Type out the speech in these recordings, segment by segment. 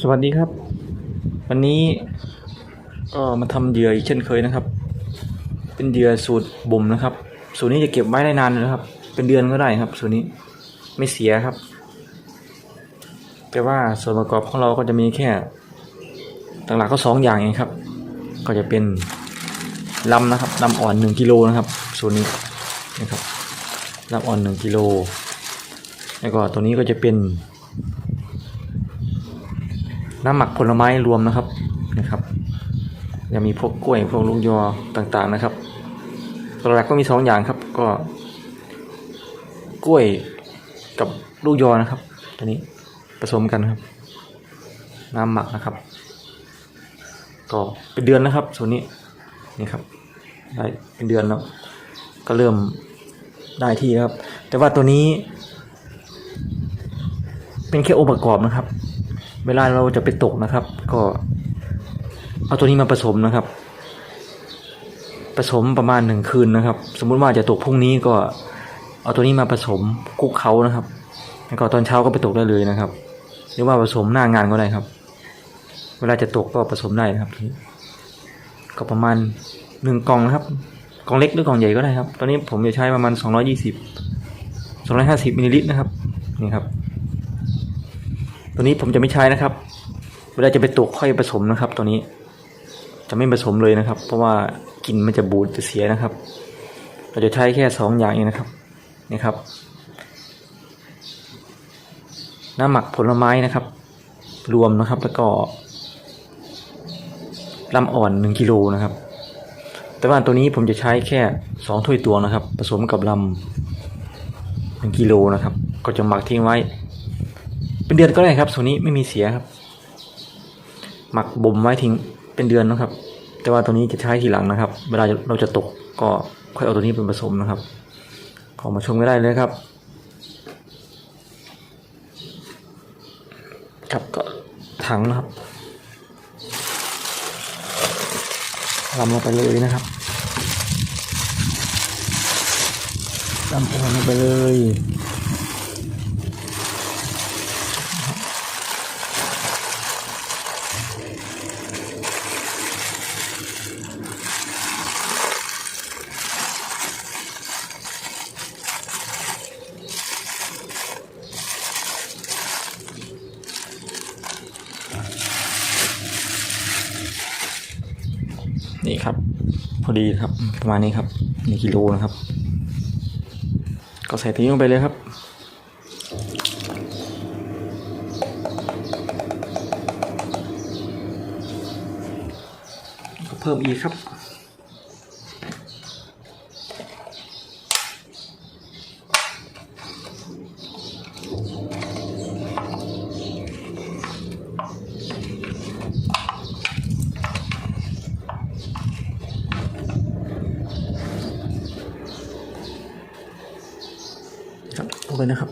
สวัสดีครับ วันนี้ก็มาทำเหยื่ออีกเช่นเคยนะครับ เป็นเหยื่อสูตรบ่มนะครับ สูตรนี้จะเก็บไว้ได้นานนะครับ เป็นเดือนก็ได้ครับ สูตรนี้ไม่เสียครับ แต่ว่าส่วนประกอบของเราก็จะมีแค่หลักๆก็สองอย่างเองครับ ก็จะเป็นลำนะครับลำอ่อนหนึ่งกิโลนะครับ สูตรนี้นะครับลำอ่อนหนึ่งกิโลแล้วก็ตัวนี้ก็จะเป็น น้ำหมักผลไม้รวมนะครับนะครับยังมีพวกกล้วยพวกลูกยอต่างๆนะครับตัวหลักก็มีสองอย่างครับ ก็ กล้วยกับลูกยอนะครับตัวนี้ผสมกันครับ น้ำหมักนะครับ ก็เป็นเดือนนะครับส่วนนี้นี่ครับได้เป็นเดือนแล้วก็เริ่มได้ที่ครับ แต่ว่าตัวนี้ เป็นแค่องค์ประกอบนะครับ เวลาเราจะไปตกนะครับ ก็เอาตัวนี้มาผสมนะครับ ผสมประมาณหนึ่งคืนนะครับ สมมุติว่าจะตกพรุ่งนี้ก็เอาตัวนี้มาผสมคุกเขานะครับ แล้วก็ตอนเช้าก็ไปตกได้เลยนะครับ หรือว่าผสมหน้างานก็ได้ครับ เวลาจะตกก็ผสมได้นะครับทีก็ประมาณหนึ่งกล่องนะครับกล่องเล็กหรือกล่องใหญ่ก็ได้ครับ ตอนนี้ผมจะใช้ประมาณสองร้อยี่สิบสองร้อยห้าสิบมิลลิลิตรนะครับ นี่ครับ ตัวนี้ผมจะไม่ใช้นะครับ เวลาจะไปตกค่อยผสมนะครับ ตัวนี้จะไม่ผสมเลยนะครับ เพราะว่ากลิ่นมันจะบูดจะเสียนะครับ เราจะใช้แค่สองอย่างเองนะครับนี่ครับ น้ำหมักผลไม้นะครับ รวมนะครับแล้วก็ลำอ่อนหนึ่งกิโลนะครับ แต่ว่าตัวนี้ผมจะใช้แค่สองถ้วยตวงนะครับ ผสมกับลำหนึ่งกิโลนะครับ ก็จะหมักทิ้งไว้ เป็นเดือนก็ได้ครับส่วนนี้ไม่มีเสียครับ หมักบ่มไว้ทิ้งเป็นเดือนนะครับ แต่ว่าตัวนี้จะใช้ทีหลังนะครับ เวลาเราจะตกก็ค่อยเอาตัวนี้เป็นผสมนะครับขอมาชมก็ได้เลยครับ ครับก็ถังนะครับลำลงไปเลยนะครับลำลงไปเลย นี่ครับ พอดีครับ ประมาณนี้ครับหนึ่งกิโลนะครับ ก็ใส่ทิ้งลงไปเลยครับเพิ่มอีกครับ ลงไปนะครับ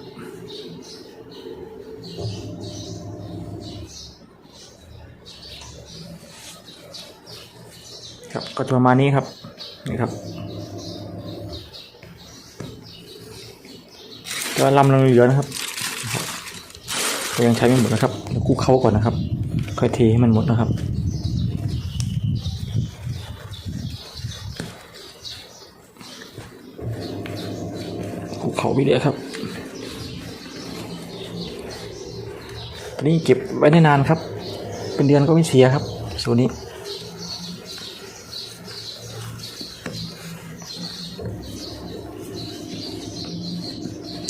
ครับ ก็จะประมาณนี้ครับนี่ครับก็ลำเราเหลือนะครับก็ยังใช้ไม่หมดนะครับเดี๋ยวกู้เขาก่อนนะครับ ค่อยเทให้มันหมดนะครับภูเขาวิเดียครับ ตอนนี้เก็บไว้ได้นานครับ เป็นเดือนก็ไม่เสียครับส่วนนี้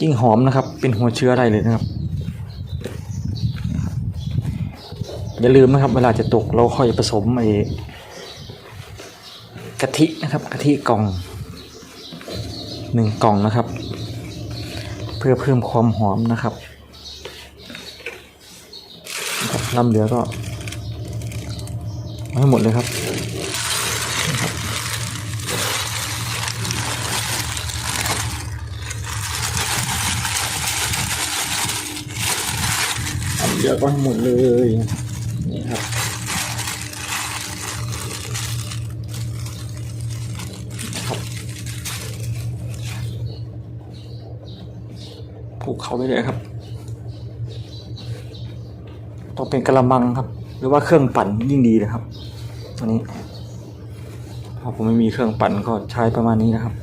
ยิ่งหอมนะครับ เป็นหัวเชื้อได้เลยนะครับ อย่าลืมนะครับ เวลาจะตกเราค่อยผสมไอ้กะทินะครับกะทิกล่องหนึ่งกล่องนะครับ เพื่อเพิ่มความหอมนะครับ นะครับลำเหลือก็ให้หมดเลยครับนะครับลำเหลือก็ให้หมดเลยนี่ครับครับผูกเขาไปเลยครับ ต้องเป็นกระมังครับ หรือว่าเครื่องปั่นยิ่งดีนะครับตัวนี้พอผมไม่มีเครื่องปั่นก็ใช้ประมาณนี้นะครับ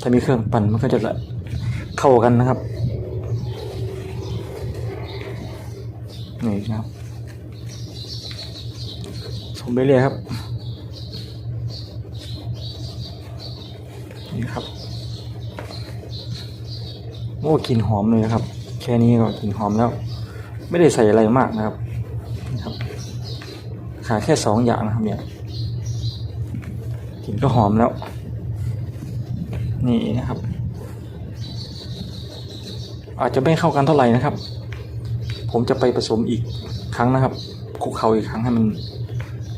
ถ้ามีเครื่องปั่นมันก็จะละเข้ากันนะครับนี่นะครับชมไปเรื่อยครับนี่ครับโอ้กลิ่นหอมเลยนะครับ แค่นี้ก็กลิ่นหอมแล้ว ไม่ได้ใส่อะไรมากนะครับนี่ครับขาแค่สองอย่างนะครับเนี่ยกลิ่นก็หอมแล้ว นี่นะครับ อาจจะไม่เข้ากันเท่าไหร่นะครับ ผมจะไปผสมอีกครั้งนะครับคลุกเคล้าอีกครั้งให้มัน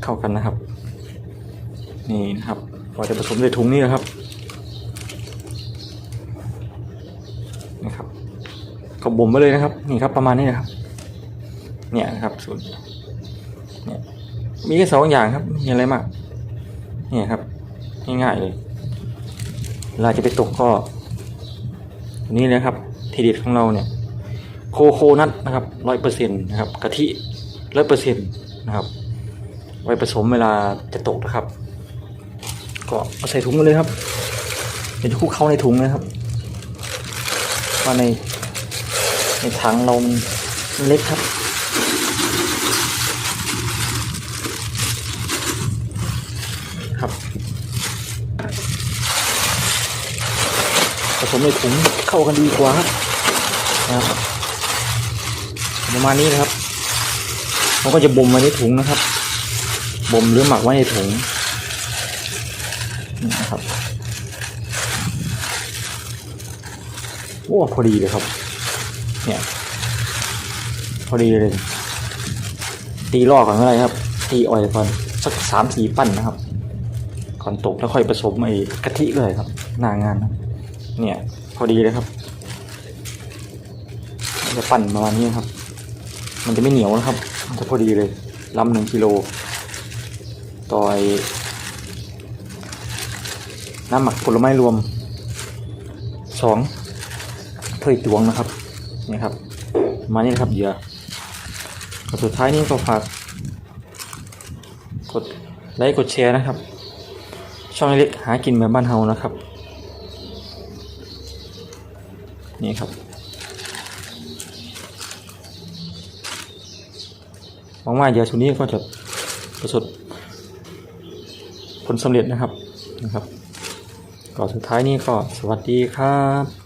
เข้ากันนะครับ นี่นะครับพอจะผสมในถุงนี้นะครับนะครับก็บ่มไปเลยนะครับ นี่ครับประมาณนี้นะครับ เนี่ยครับสูตรเนี่ยมีแค่สองอย่างครับมีอะไรมาก เนี่ยครับง่ายๆเลยเวลาจะไปตกก็นี้เลยครับทีเด็ดของเราเนี่ย โคโคนัทนะครับร้อยเปอร์เซ็นต์นะครับกะทิร้อยเปอร์เซ็นต์นะครับ ไว้ผสมเวลาจะตกนะครับ ก็เอาใส่ถุงมาเลยครับ เดี๋ยวจะคลุกเข้าในถุงนะครับว่าในในถังเรามันเล็กครับ ผสมในถุงเข้ากันดีกว่าครับนะครับประมาณนี้นะครับเราก็จะบ่มไว้ในถุงนะครับบ่มหรือหมักไว้ในถุงนี่นะครับโอ้พอดีเลยครับ เนี่ยพอดีเลย ตีลอกก่อนก็ได้ครับ ตีอ่อยก่อนสักสามสี่ปั้นนะครับ ก่อนตกแล้วค่อยผสมไอ้กะทิเลยครับหน้างานนะ เนี่ย พอดีเลยครับจะปั่นประมาณนี้ครับ มันจะไม่เหนียวนะครับ มันจะพอดีเลยลำหนึ่งกิโล ต่อไอ้น้ำหมักผลไม้รวมสองถ้วยตวงนะครับนี่ครับ มานี้นะครับเหยื่อก็สุดท้ายนี้ก็ฝากกดไลค์กดแชร์นะครับ ช่องเล็กหากินแบบบ้านเฮานะครับ นี่ครับหวังว่าเดี๋ยาชุดนี้ก็จะประสบผลสำเร็จนะครับนะครับก่อนสุดท้ายนี้ก็สวัสดีครับ